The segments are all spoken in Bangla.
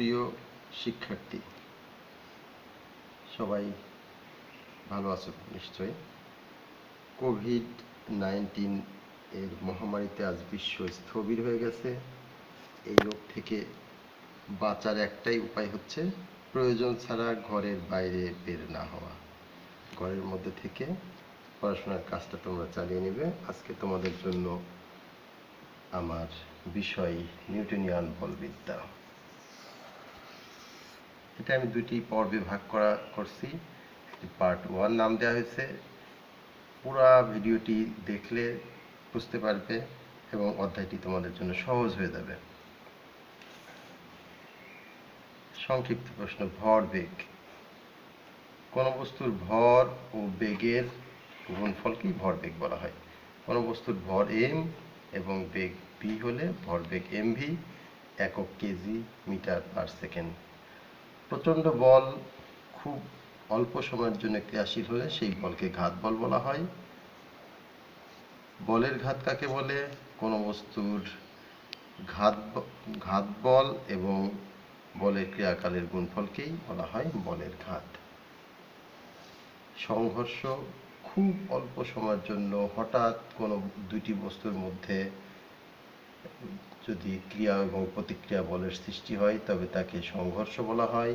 সুপ্রিয় শিক্ষার্থী, সবাই ভালো আছো নিশ্চয়ই? কোভিড নাইন্টিন এর মহামারীতে আজ বিশ্ব স্থবির হয়ে গেছে। এই রোগ থেকে বাঁচার একটাই উপায় হচ্ছে প্রয়োজন ছাড়া ঘরের বাইরে বের না হওয়া। ঘরের মধ্যে থেকে পড়াশোনার কাজটা তোমরা চালিয়ে নেবে। আজকে তোমাদের জন্য আমার বিষয় নিউটনিয়ান বলবিদ্যা। এটা আমি দুটি পর্বে ভাগ করা, করছি। পার্ট ওয়ান নাম দেওয়া হয়েছে। পুরা ভিডিওটি দেখলে বুঝতে পারবে এবং অধ্যায়টি তোমাদের জন্য সহজ হয়ে যাবে। সংক্ষিপ্ত প্রশ্ন, ভর, বেগ। কোন বস্তুর ভর ও বেগের গুণফলকেই ভর, বেগ বলা হয়। কোন বস্তুর ভর এম এবং বেগ ভি হলে ভরবেগ এম ভি একক K G metre per second প্রচণ্ড বল, খুব অল্প সময়ের জন্য ক্রিয়াশীল হলে সেই বলকে ঘাত বল বলা হয়। বলের ঘাত কাকে বলে? কোনো বস্তুর ঘাত ঘাত বল এবং বলের ক্রিয়াকালের গুণফলকেই বলা হয় বলের ঘাত। সংঘর্ষ খুব অল্প সময়ের জন্য হঠাৎ কোনো দুইটি বস্তুর মধ্যে যদি ক্রিয়া এবং প্রতিক্রিয়া বলের সৃষ্টি হয়, তবে তাকে সংঘর্ষ বলা হয়।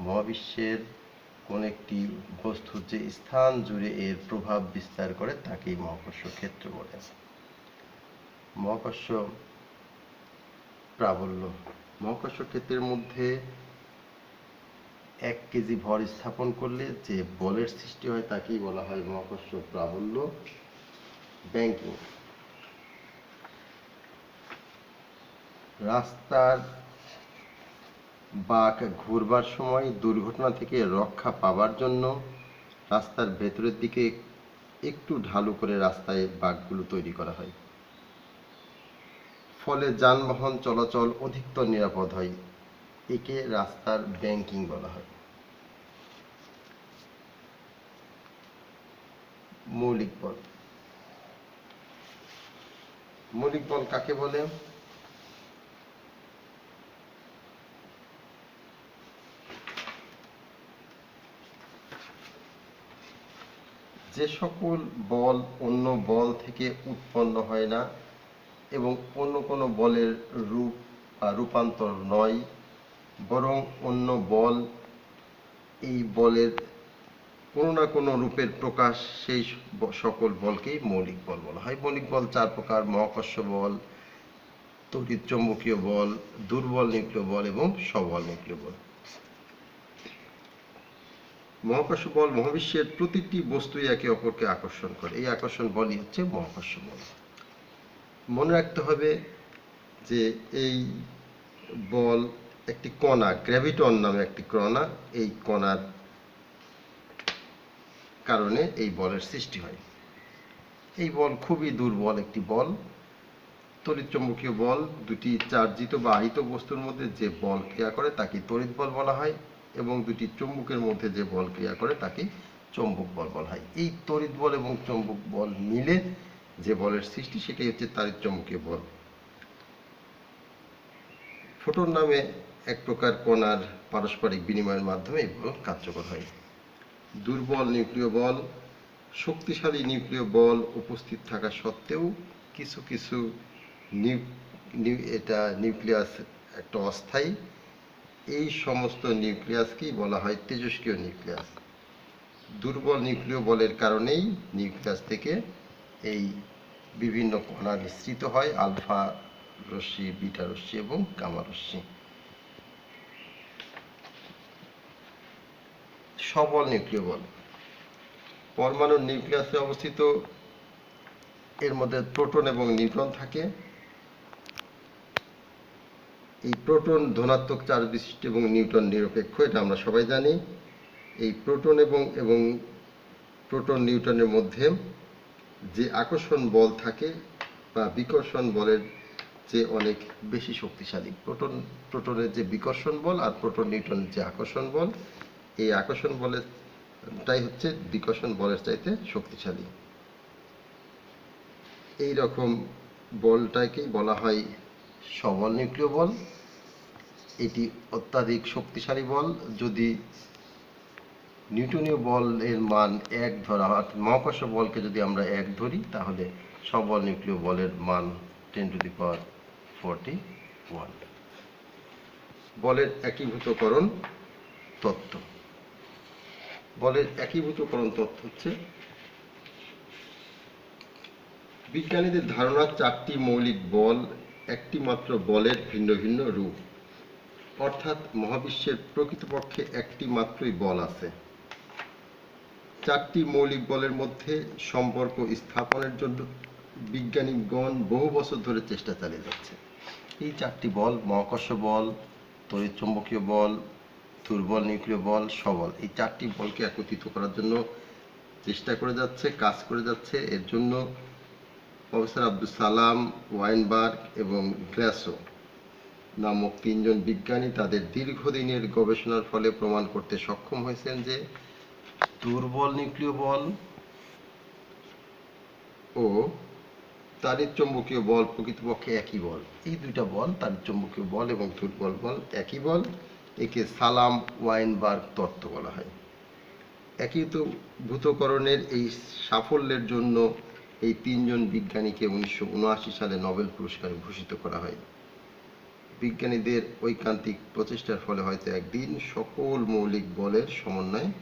মহাবিশ্বের কোন একটি বস্তুর যে স্থান জুড়ে এর প্রভাব বিস্তার করে, তাকেই মহাকর্ষ ক্ষেত্র বলে। মহাকর্ষ প্রাবল্য। মহাকর্ষ ক্ষেত্রের মধ্যে এক কেজি ভর স্থাপন করলে যে বলের সৃষ্টি হয়, তাকেই বলা হয় মহাকর্ষ প্রাবল্য। ব্যাংকিং। রাস্তার বাঁক ঘুরবার সময় দুর্ঘটনা থেকে রক্ষা পাবার জন্য রাস্তার ভেতরের দিকে একটু ঢালু করে রাস্তায় বাঁকগুলো তৈরি করা হয়। ফলে যানবাহন চলাচল অধিকতর নিরাপদ হয়, একে রাস্তার ব্যাংকিং বলা হয়। মৌলিক বল। মৌলিক বল কাকে বলে? যে সকল বল অন্য বল থেকে উৎপন্ন হয় না এবং অন্য কোনো বলের রূপ বা রূপান্তর নয়, বরং অন্য বল এই বলের কোনো না কোনো রূপের প্রকাশ সেই সকল বলকেই মৌলিক বল বলা হয়। মৌলিক বল চার প্রকার, মহাকর্ষ বল, তড়িৎ চৌম্বকীয় বল, দুর্বল নিউক্লিয় বল এবং সবল নিউক্লিয় বল। মহাকর্ষ বল মহাবিশ্বের প্রতিটি বস্তুই একে অপরকে আকর্ষণ করে। এই আকর্ষণ বলই হচ্ছে মহাকর্ষ বল। মনে রাখতে হবে যে এই বল একটি কণা, গ্র্যাভিটন নামে একটি কণা। এই কণার কারণে এই বলের সৃষ্টি হয়। এই বল খুবই দুর্বল একটি বল। তড়িৎচুম্বকীয় বল, দুটি চার্জিত বা আহিত বস্তুর মধ্যে যে বল ক্রিয়া করে তাকে তড়িৎ বল বলা হয়। এবং দুটি চুম্বকের মধ্যে যে বল ক্রিয়া করে তাকে চৌম্বক বল বলা হয়। এই তড়িৎ বল এবং চৌম্বক বল মিলে যে বলের সৃষ্টি সেটাই হচ্ছে তাড়িৎ চৌম্বকীয় বল। ফোটন নামে এক প্রকার কণার পারস্পরিক বিনিময়ের মাধ্যমে এই বল কার্যকর হয়। দুর্বল নিউক্লিয় বল, শক্তিশালী নিউক্লিয় বল উপস্থিত থাকা সত্ত্বেও কিছু কিছু নিউ- এটা নিউক্লিয়াস একটা অস্থায়ী এই সমস্ত নিউক্লিয়াসকেই বলা হয় তেজস্ক্রিয় নিউক্লিয়াস। দুর্বল নিউক্লিয় বলের কারণেই নিউক্লিয়াস থেকে এই বিভিন্ন কণা নিঃসৃত হয়, আলফা রশ্মি, বিটা রশ্মি এবং গামা রশ্মি। সবল নিউক্লিয় বল। পরমাণুর নিউক্লিয়াসে অবস্থিত এর মধ্যে প্রোটন এবং নিউট্রন থাকে। এই প্রোটন ধনাত্মক চার্জ বিশিষ্ট এবং নিউটন নিরপেক্ষ, এটা আমরা সবাই জানি। এই প্রোটন এবং এবং প্রোটন নিউটনের মধ্যে যে আকর্ষণ বল থাকে বা বিকর্ষণ বলের যে অনেক বেশি শক্তিশালী। প্রোটন, প্রোটনের যে বিকর্ষণ বল আর প্রোটন নিউটনের যে আকর্ষণ বল, এই আকর্ষণ বলের টাই হচ্ছে বিকর্ষণ বলের চাইতে শক্তিশালী। এই রকম বলটাকেই বলা হয় সবল নিউক্লিয় বল। এটি অত্যাধিক শক্তিশালী বল। যদি নিউটনীয় বলের মান এক ধরা, অর্থাৎ মহাকর্ষ বলকে যদি আমরা এক ধরি, তাহলে সবল নিউক্লিয় বলের মান ten to the power forty one বলের একীভূতকরণ তত্ত্ব। বলের একীভূতকরণ তত্ত্ব হচ্ছে, বিজ্ঞানীদের ধারণা চারটি মৌলিক বল একটি মাত্র বলের ভিন্ন ভিন্ন রূপ। অর্থাৎ মহাবিশ্বের প্রকৃতপক্ষে একটি মাত্রই বল আছে। চারটি মৌলিক বলের মধ্যে সম্পর্ক স্থাপনের জন্য বিজ্ঞানীগণ বহু বছর ধরে চেষ্টা চালিয়ে যাচ্ছে। এই চারটি বল, মহাকর্ষ বল তড়িৎ চৌম্বকীয় বল, দুর্বল নিউক্লিয় বল সবল এই চারটি বলকে একত্রিত করার জন্য চেষ্টা করে যাচ্ছে, কাজ করে যাচ্ছে। এর জন্য প্রফেসর আব্দুল সালাম, ওয়াইনবার্গ এবং গ্ল্যাসো নামক তিনজন বিজ্ঞানী তাদের দীর্ঘদিনের গবেষণার ফলে প্রমাণ করতে সক্ষম হয়েছেন যে দুর্বল নিউক্লিয় বল ও তাড়িৎ চৌম্বকীয় বল প্রকৃতপক্ষে একই বল। এই দুইটা বল তাড়িৎ চৌম্বকীয় বল এবং দুর্বল বল একই বল, একে সালাম ওয়াইনবার্গ তত্ত্ব বলা হয়। একীভূতকরণের এই সাফল্যের জন্য এই তিনজন বিজ্ঞানীকে উনিশশো উনআশি সালে নোবেল পুরস্কারে ভূষিত করা হয়। বিজ্ঞানীদের ঐকান্তিক প্রচেষ্টার ফলে হয়তো একদিন সকল মৌলিক বলের সমন্বয়ে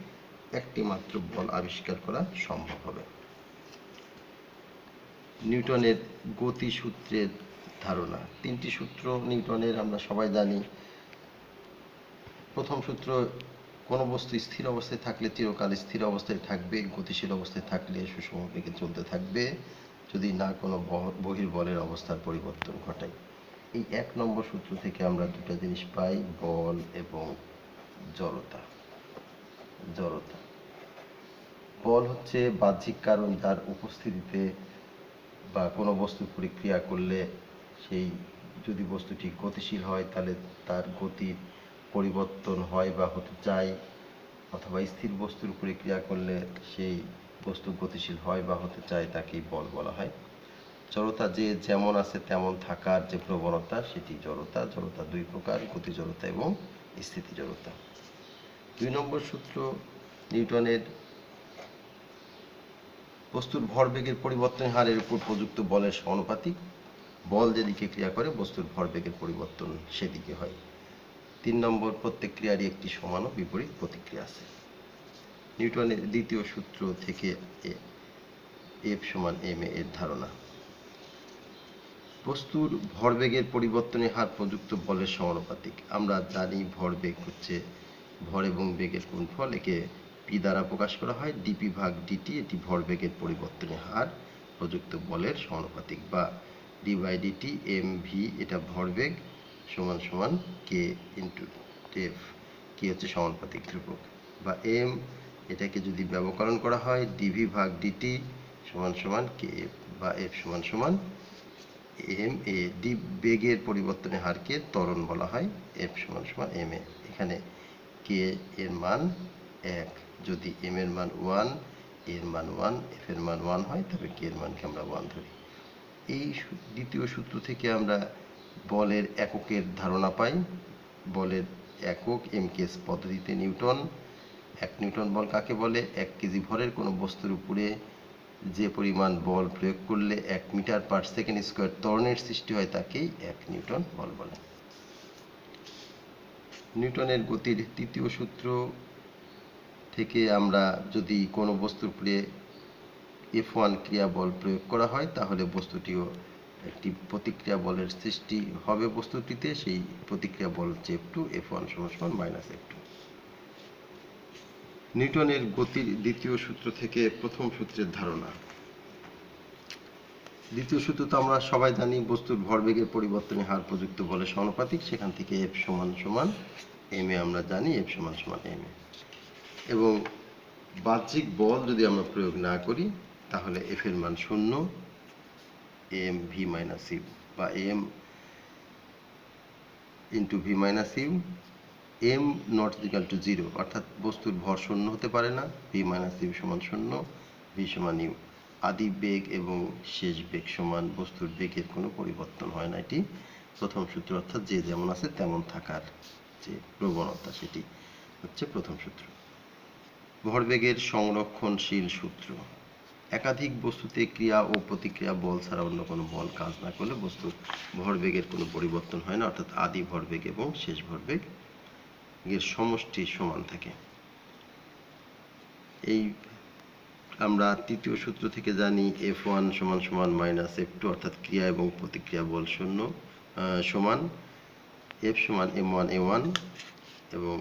একটি মাত্র বল আবিষ্কার করা সম্ভব হবে। নিউটনের গতি সূত্রের ধারণা। তিনটি সূত্র নিউটনের, আমরা সবাই জানি। প্রথম সূত্র, কোনো বস্তু স্থির অবস্থায় থাকলে চিরকাল স্থির অবস্থায় থাকবে, গতিশীল অবস্থায় থাকলে সুষম বেগে চলতে থাকবে, যদি না কোনো বহ- বহির্বলের অবস্থার পরিবর্তন ঘটায় এই এক নম্বর সূত্র থেকে আমরা দুটো জিনিস পাই, বল এবং জড়তা। জড়তা। বল হচ্ছে বাহ্যিক কারণ যার উপস্থিতিতে বা কোনো বস্তুর পরিক্রিয়া করলে সেই যদি বস্তুটি গতিশীল হয়, তাহলে তার গতির পরিবর্তন হয় বা হতে চায়। অথবা স্থির বস্তুর পরিক্রিয়া করলে সেই বস্তু গতিশীল হয় বা হতে চায়, তাকেই বল বলা হয়। জড়তা যে যেমন আছে তেমন থাকার যে প্রবণতা, সেটি জড়তা জড়তা দুই প্রকার, গতি জড়তা এবং স্থিতি জড়তা। দুই নম্বর সূত্র, নিউটনের বস্তুর ভরবেগের পরিবর্তন হারের উপর প্রযুক্ত বলের সমানুপাতিক। বল যেদিকে ক্রিয়া করে, বস্তুর ভরবেগের পরিবর্তন সেদিকে হয়। তিন নম্বর, প্রত্যেক ক্রিয়ারই একটি সমান বিপরীত প্রতিক্রিয়া আছে। নিউটনের দ্বিতীয় সূত্র থেকে এফ সমান এম এর ধারণা। বস্তুর ভরবেগের পরিবর্তনের হার প্রযুক্ত বলের সমানুপাতিক। আমরা জানি ভরবেগ হচ্ছে ভর এবং বেগের গুণফল একে পি দ্বারা প্রকাশ করা হয়। ডিপি ভাগ ডিটি এটি ভরবেগের পরিবর্তনের হার প্রযুক্ত বলের সমানুপাতিক বা ডি ডিটি এম ভি এটা ভরবেগ সমান সমান কে ইন্টু এফ কি হচ্ছে সমানুপাতিক ধ্রুবক। বা এম এটাকে যদি ব্যবকরণ করা হয় ডিভি ভাগ ডিটি সমান সমান কে এফ বা এফ সমান সমান এম এ ডি বেগের পরিবর্তনের হারকে ত্বরণ বলা হয়। এফ সমান সমান এম এ এখানে কে এর মান এক। যদি এম এর মান ওয়ানের মান ওয়ান এফ এর মান ওয়ান হয় তবে কে এর মানকে আমরা ওয়ান ধরি। এই দ্বিতীয় সূত্র থেকে আমরা বলের এককের ধারণা পাই। বলের একক এম কেস পদ্ধতিতে নিউটন। এক নিউটন বল কাকে বলে? এক কেজি ভরের কোনো বস্তুর উপরে যে পরিমাণ বল প্রয়োগ করলে এক মিটার পার সেকেন্ড স্কোয়ার ত্বরণের সৃষ্টি হয় তাকেই এক নিউটন বল বলে। নিউটনের গতির তৃতীয় সূত্র থেকে আমরা যদি কোনো বস্তুর উপরে এফ ওয়ান ক্রিয়া বল প্রয়োগ করা হয়, তাহলে বস্তুটিও একটি প্রতিক্রিয়া বলের সৃষ্টি হবে বস্তুটিতে। সেই প্রতিক্রিয়া বল এফ টু এফ ওয়ান সমান সমান মাইনাস এফ টু নিউটনের গতির দ্বিতীয় সূত্র থেকে প্রথম সূত্রের ধারণা। দ্বিতীয় সূত্র তো আমরা সবাই জানি, বস্তুর ভরবেগের পরিবর্তনের হার প্রযুক্ত বলে সমানুপাতিক, সেখান থেকে এফ সমান সমান এম এ আমরা জানি এফ সমান সমান এম এ। এবং বাহ্যিক বল যদি আমরা প্রয়োগ না করি, তাহলে এফ এর মান শূন্য এম ভি মাইনাস ইউ বা M into V minus U M not equal to zero অর্থাৎ বস্তুর ভর শূন্য হতে পারে না ভি মাইনাস ইউ সমান শূন্য ভি সমান ইউ আদি বেগ এবং শেষ বেগ সমান বস্তুর বেগের কোনো পরিবর্তন হয় না এটি। প্রথম সূত্র অর্থাৎ যে যেমন আছে তেমন থাকার যে প্রবণতা সেটি হচ্ছে প্রথম সূত্র। ভরবেগের সংরক্ষণশীল সূত্র। একাধিক বস্তুতে ক্রিয়া ও প্রতিক্রিয়া বল ছাড়া অন্য কোনো বল কাজ না করলে বস্তুর ভরবেগের কোনো পরিবর্তন হয় না, অর্থাৎ আদি ভরবেগ এবং শেষ ভরবেগ এর সমষ্টি সমান থাকে। এই আমরা তৃতীয় সূত্র থেকে জানি এফ ওয়ান সমান সমান মাইনাস এফ টু অর্থাৎ ক্রিয়া এবং প্রতিক্রিয়া বল শূন্য সমান এফ সমান এম ওয়ান এ ওয়ান এবং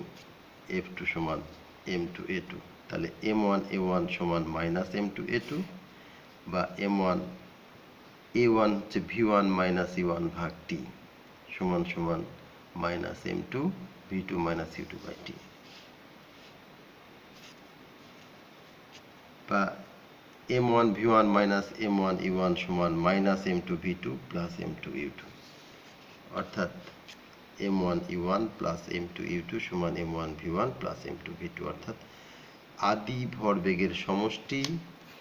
এফ টু সমান এম টু এ টু তাহলে এম ওয়ান এ ওয়ান সমান minus M two A two বা এম ওয়ান এ ওয়ান হচ্ছে V one minus U one ভাগ টি সমান সমান V two minus U two by T বা M one V one minus M one U সমান V two plus M two U অর্থাৎ M one U one plus M two U সমান M one V one plus M two V two অর্থাৎ আদি ভরবেগের সমষ্টি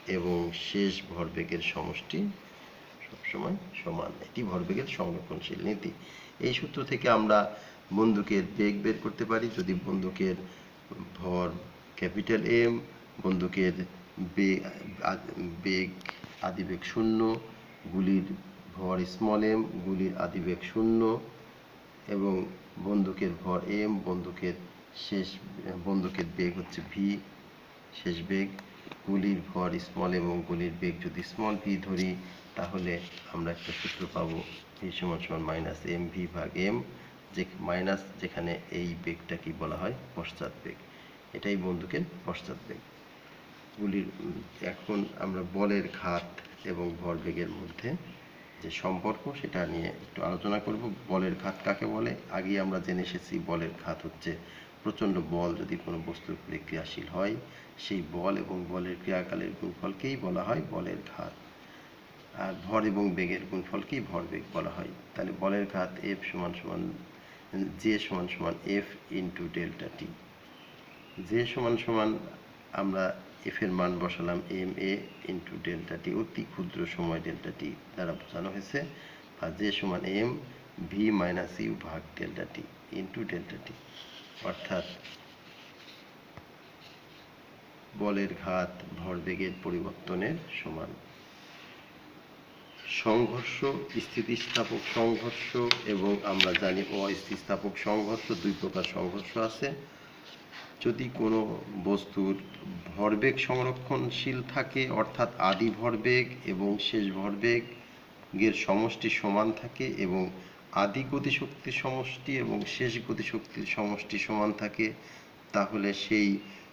এবং শেষ ভরবেগের সমষ্টি সবসময় সমান। এটি ভরবেগের সংরক্ষণশীল নীতি। এই সূত্র থেকে আমরা বন্দুকের বেগ বের করতে পারি। যদি বন্দুকের ভর ক্যাপিটাল এম বন্দুকের বেগ বেগ আদিবেগ শূন্য, গুলির ভর স্মল এম গুলির আদিবেগ শূন্য, এবং বন্দুকের ভর এম বন্দুকের শেষ, বন্দুকের বেগ হচ্ছে ভি শেষ বেগ, গুলির ভর স্মল এবং গুলির বেগ যদি স্মল ভি ধরি, তাহলে আমরা একটা সূত্র পাবো ভি সমান সমান মাইনাস এম ভি ভাগ এম যে মাইনাস যেখানে এই বেগটা কি বলা হয়? পশ্চাৎ বেগ। এটাই বন্দুকের পশ্চাৎ বেগ। গুলির এখন আমরা বলের ঘাত এবং ভরবেগের মধ্যে যে সম্পর্ক, সেটা নিয়ে একটু আলোচনা করব। বলের ঘাত কাকে বলে? আগেই আমরা জেনে এসেছি বলের ঘাত হচ্ছে প্রচণ্ড বল, যদি কোনো বস্তুর উপরে ক্রিয়াশীল হয়, সেই বল এবং বলের ক্রিয়াকালের গুণফলকেই বলা হয় বলের ঘাত। আর ভর এবং বেগের গুণফলকেই ভরবেগ বলা হয়। তাহলে বলের ঘাত এফ সমান সমান জে সমান সমান F into delta T J সমান সমান আমরা এফ এর মান বসালাম M A into delta T অতি ক্ষুদ্র সময় ডেল্টা টি দ্বারা বোঝানো হয়েছে। আর জে সমান এম ভি মাইনাস ইউ ভাগ delta T into delta T অর্থাৎ বলের ঘাত ভরবেগের পরিবর্তনের সমান। সংঘর্ষ, স্থিতিস্থাপক সংঘর্ষ এবং আমরা জানি অস্থিতিস্থাপক সংঘর্ষ, দুই প্রকার সংঘর্ষ আছে। যদি কোনো বস্তুর ভরবেগ সংরক্ষণশীল থাকে, অর্থাৎ আদি ভরবেগ এবং শেষ ভরবেগের সমষ্টি সমান থাকে এবং আদি গতিশক্তির সমষ্টি এবং শেষ গতিশক্তির সমষ্টি সমান থাকে, তাহলে সেই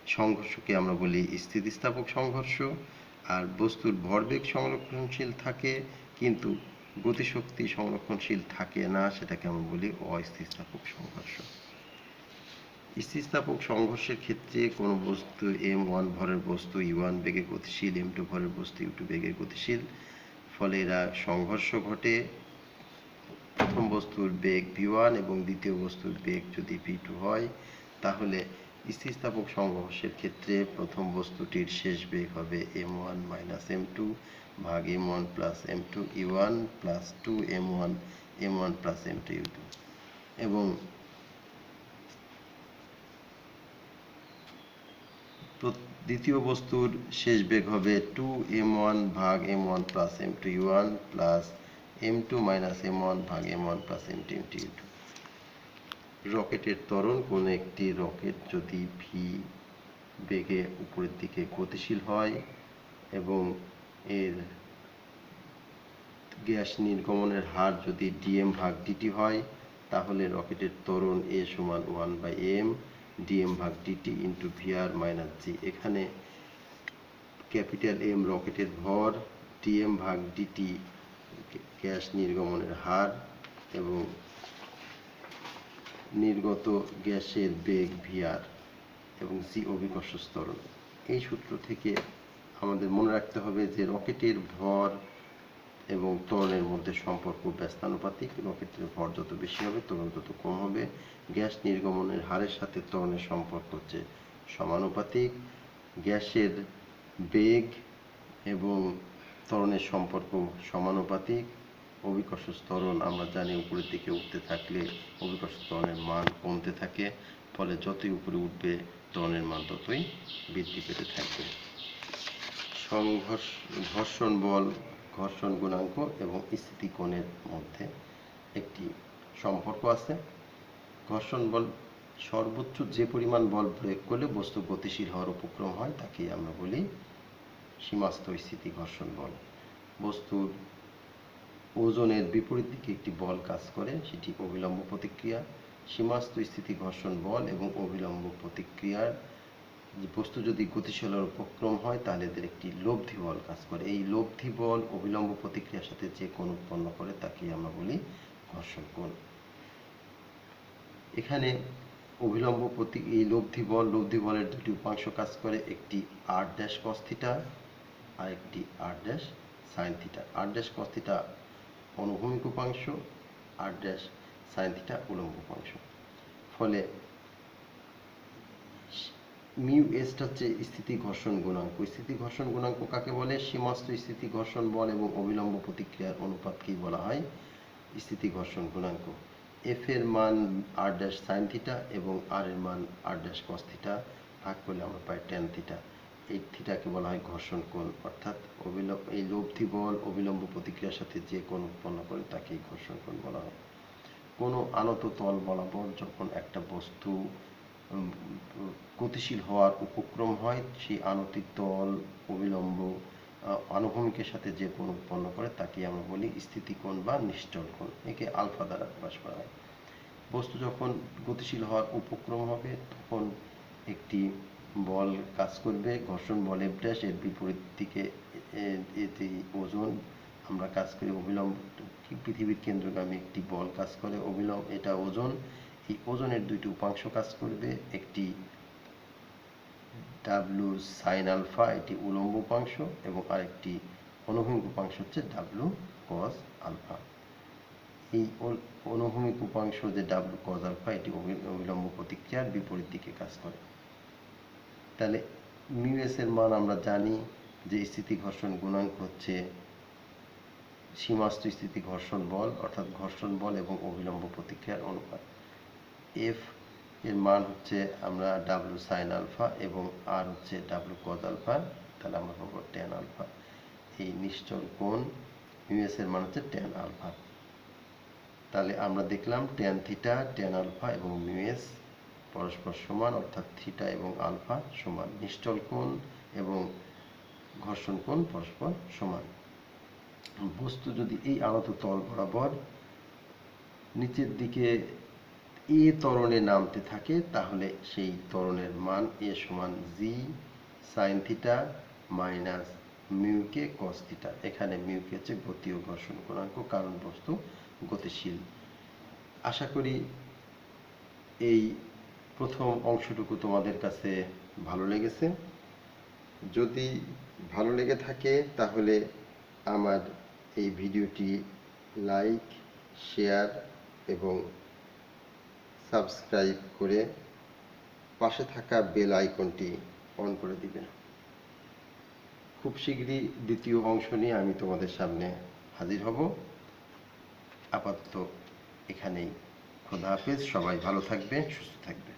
সংঘর্ষকে আমরা বলি স্থিতিস্থাপক সংঘর্ষ। আর বস্তুর ভরবেগ সংরক্ষণশীল থাকে কিন্তু গতিশক্তি সংরক্ষণশীল থাকে না, সেটাকে আমরা বলি অস্থিতিস্থাপক সংঘর্ষ। স্থিতিস্থাপক সংঘর্ষের ক্ষেত্রে কোনো বস্তু এম ওয়ান ভরের বস্তু ইউ ওয়ান বেগে গতিশীল এম টু ভরের বস্তু ইউ টু বেগে গতিশীল, ফলে এরা সংঘর্ষ ঘটে। প্রথম বস্তুর বেগ ভি ওয়ান এবং দ্বিতীয় বস্তুর বেগ যদি ভি টু হয়, তাহলে স্থিতিস্থাপক সংঘর্ষের ক্ষেত্রে প্রথম বস্তুটির শেষ বেগ হবে M one minus M two ভাগ M one plus M two U one plus two M one M one plus M two U two এবং দ্বিতীয় বস্তুর শেষ বেগ হবে টু এম ওয়ান ভাগ M one plus M two U one plus M two minus M one ভাগ M one plus M two M two U two রকেটের ত্বরণ কোনো একটি রকেট যদি ভি বেগে উপরের দিকে গতিশীল হয় এবং এর গ্যাস নির্গমনের হার যদি ডিএম ভাগ ডিটি হয়, তাহলে রকেটের ত্বরণ এ সমান one by M D M ভাগ D T into V R minus G এখানে ক্যাপিটাল এম রকেটের ভর ডিএম ভাগ ডিটি গ্যাস নির্গমনের হার এবং নির্গত গ্যাসের বেগ ভিআর এবং জি অভিকর্ষ ত্বরণ এই সূত্র থেকে আমাদের মনে রাখতে হবে যে রকেটের ভর এবং ত্বরণের মধ্যে সম্পর্ক ব্যস্তানুপাতিক। রকেটের ভর যত বেশি হবে, ত্বরণ তত কম হবে। গ্যাস নির্গমনের হারের সাথে ত্বরণের সম্পর্ক হচ্ছে সমানুপাতিক। গ্যাসের বেগ এবং ত্বরণের সম্পর্ক সমানুপাতিক। অভিকর্ষ ত্বরণ আমরা জানি উপরের দিকে উঠতে থাকলে অভিকর্ষ ত্বরণের মান কমতে থাকে, ফলে যতই উপরে উঠবে ত্বরণের মান ততই বৃদ্ধি পেতে থাকবে। সংঘর্ষ, ঘর্ষণ বল, ঘর্ষণ গুণাঙ্ক এবং স্থিতি কোণের মধ্যে একটি সম্পর্ক আছে। ঘর্ষণ বল, সর্বোচ্চ যে পরিমাণ বল প্রয়োগ করলে বস্তু গতিশীল হওয়ার উপক্রম হয় তাকে আমরা বলি সীমাস্থ স্থিতি ঘর্ষণ বল। বস্তুর ওজনের বিপরীত দিকে একটি বল কাজ করে, সেটি অবিলম্ব প্রতিক্রিয়া সীমাস্থ স্থিতি ঘর্ষণ বল এবং অবিলম্ব প্রতিক্রিয়ার বস্তু যদি গতিশীল হওয়ার উপক্রম হয়, তাহলে এদের একটি লব্ধি বল কাজ করে। এই লব্ধি বল অবিলম্ব প্রতিক্রিয়ার সাথে যে কোণ উৎপন্ন করে, তাকে আমরা বলি ঘর্ষণ কোণ। এখানে অবিলম্ব প্রতি, এই লব্ধি বল, লব্ধি বলের দুটি উপাংশ কাজ করে, একটি আর ড্যাশ কস থিটা আর একটি R dash sine theta R dash cos theta অনুভূমিক উপাংশ আর ড্যাশ সাইন থিটা উলম্ব উপাংশ। ফলে মিউ এসটা হচ্ছে স্থিতি ঘর্ষণ গুণাঙ্ক। স্থিতি ঘর্ষণ গুণাঙ্ক কাকে বলে? সীমাস্থ স্থিতি ঘর্ষণ বল এবং অবিলম্ব প্রতিক্রিয়ার অনুপাতকেই বলা হয় স্থিতি ঘর্ষণ গুণাঙ্ক। এফ এর মান আর ড্যাশ সাইন থিটা এবং আর এর মান আর ড্যাশ কস থিটা ভাগ করলে আমরা পাই টেন থিটা এই থিটাকে বলা হয় ঘর্ষণ কোণ, অর্থাৎ অবিলম্ব, এই লব্ধি বল অবিলম্ব প্রতিক্রিয়ার সাথে যে কোণ উৎপন্ন করে তাকেই ঘর্ষণ কোণ বলা হয়। কোনো আনত তল বরাবর যখন একটা বস্তু গতিশীল হওয়ার উপক্রম হয়, সেই আনতিক তল অবিলম্ব আনুভূমিকের সাথে যে কোণ উৎপন্ন করে তাকে আমরা বলি স্থিতিকোণ বা নিশ্চল কোণ, একে আলফা দ্বারা প্রকাশ করা হয়। বস্তু যখন গতিশীল হওয়ার উপক্রম হবে, তখন একটি বল কাজ করবে, ঘর্ষণ বল এফ ড্যাশ এর বিপরীত দিকে এতে ওজন আমরা কাজ করি, অবিলম্ব পৃথিবীর কেন্দ্রগামী একটি বল কাজ করে, অবিলম্ব এটা ওজন, এই ওজনের দুইটি উপাংশ কাজ করবে, একটি ডাব্লু সাইন আলফা, এটি উলম্ব উপাংশ, এবং আরেকটি অনুভূমিক উপাংশ হচ্ছে ডাব্লু কস আলফা। এই অনুভূমিক উপাংশ যে ডাব্লু কজ আলফা, এটি অবিলম্ব প্রতিক্রিয়ার বিপরীত দিকে কাজ করে। তাহলে মিউএস এর মান আমরা জানি যে স্থিতি ঘর্ষণ গুণাঙ্ক হচ্ছে সীমাস্থ স্থিতি ঘর্ষণ বল, অর্থাৎ ঘর্ষণ বল এবং অবিলম্ব প্রতিক্রিয়ার অনুপাত। এফ এর মান হচ্ছে আমরা ডাব্লু সাইন আলফা এবং আর হচ্ছে ডাব্লু কজ আলফা তাহলে আমরা পাবো টেন আলফা এই নিশ্চল কোণ ইউএস এর মান হচ্ছে টেন আলফা তাহলে আমরা দেখলাম টেন থিটা টেন আলফা এবং মিউএস পরস্পর সমান, অর্থাৎ থিটা এবং আলফা সমান। নিশ্চল কোণ এবং ঘর্ষণ কোণ পরস্পর সমান। বস্তু যদি এই আনত তল বরাবর নিচের দিকে এ তরণে নামতে থাকে, তাহলে সেই তরণের মান এ সমান জি সাইন থিটা মাইনাস মিউকে কস থিটা এখানে মিউকে হচ্ছে গতি ও ঘর্ষণ গুণাঙ্ক কারণ বস্তু গতিশীল। আশা করি এই প্রথম অংশটুকু তোমাদের কাছে ভালো লেগেছে। যদি ভালো লেগে থাকে, তাহলে আমার এই ভিডিওটি লাইক, শেয়ার এবং সাবস্ক্রাইব করে পাশে থাকা বেল আইকনটি অন করে দিবেন। খুব শীঘ্রই দ্বিতীয় অংশ নিয়ে আমি তোমাদের সামনে হাজির হব। আপাতত এখানেই। খোদা হাফেজ, সবাই ভালো থাকবে সুস্থ থাকবে